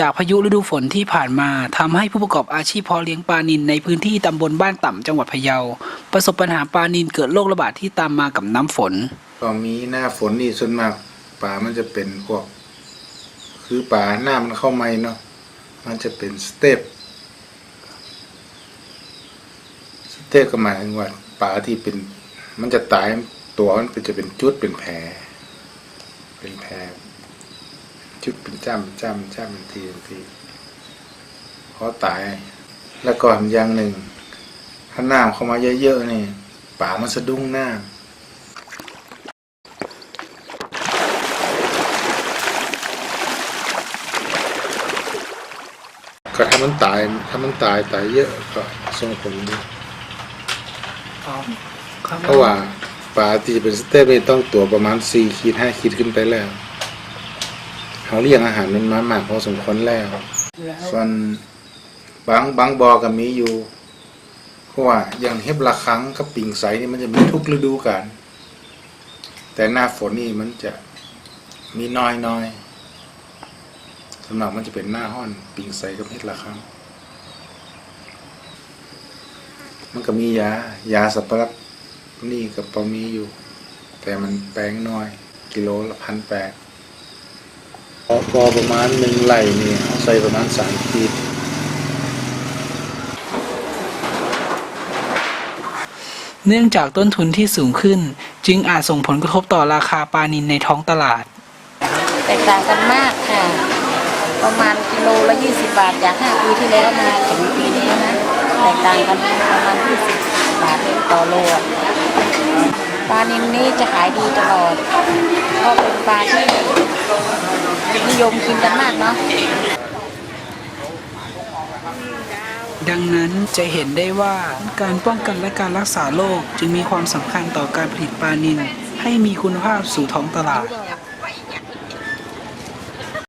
จากพายุฤดูฝนที่ผ่านมาทำให้ผู้ประกอบอาชีพพาะเลี้ยงปลานิลในพื้นที่ตำบลบ้านต่ำจังหวัดพะเยา ประสบปัญหาปลานิลเกิดโรคระบาดที่ตามมากับน้ำฝนตอนนี้หน้าฝนนี่ส่วนมากป่ามันจะเป็นพวก คือป่าหน้ามันเข้าไม่เนาะมันจะเป็นสเต็ปสเต็ปก็หมายถึงว่าป่าที่เป็น มันจะตายตัวมันเป็นจะเป็นจุดเป็นแผลเป็นแผล จุดเป็นจ้ำจ้ำจ้ำเป็นทีเป็นทีพอตาย แล้วก่อนอย่างหนึ่งถ้าน้ำเข้ามาเยอะๆนี่ป่ามันสะดุ้งหน้าก็ถ้ามันตายถ้ามันตายตายเยอะก็ส่งผลดีเพราะว่าปลาที่จะเป็นสเต็ปนี่ต้องตัวประมาณสี่ขีดห้าขีดขึ้นไปแล้ว เขาเลี้ยงอาหารมันมามากพอสมควรแล้ว ส่วนบางบางบอก็มีอยู่เพราะว่าอย่างเห็บละครั้งกับปิ่งใสนี่มันจะมีทุกฤดูกาลแต่หน้าฝนนี่มันจะมีน้อยน้อยๆสำหรับมันจะเป็นหน้าห้อน ปิ่งใสกับเห็ดละครั้ง มันก็มียายาสับปะรดนี่กับปอมีอยู่ แต่มันแปลงน้อย กิโลละพันแปด พอพอประมาณหนึ่งไหลนี่เอาใส่ประมาณสามขีดเนื่องจากต้นทุนที่สูงขึ้น จึงอาจส่งผลกระทบต่อราคาปลานิลในท้องตลาด แตกต่างกันมากค่ะ ประมาณกิโลละ 20 บาทจาก 5 ปีที่แล้วมาถึงปีนี้นะ แตกต่างกันประมาณ 20 บาทต่อโลอะปลานิลนี้จะขายดีตลอดเพราะเป็นปลาที่ นิยมกินกันมากเนาะดังนั้นจะเห็นได้ว่าการป้องกันและการรักษาโรคจึงมีความสำคัญต่อการผลิตปลานิลให้มีคุณภาพสู่ท้องตลาด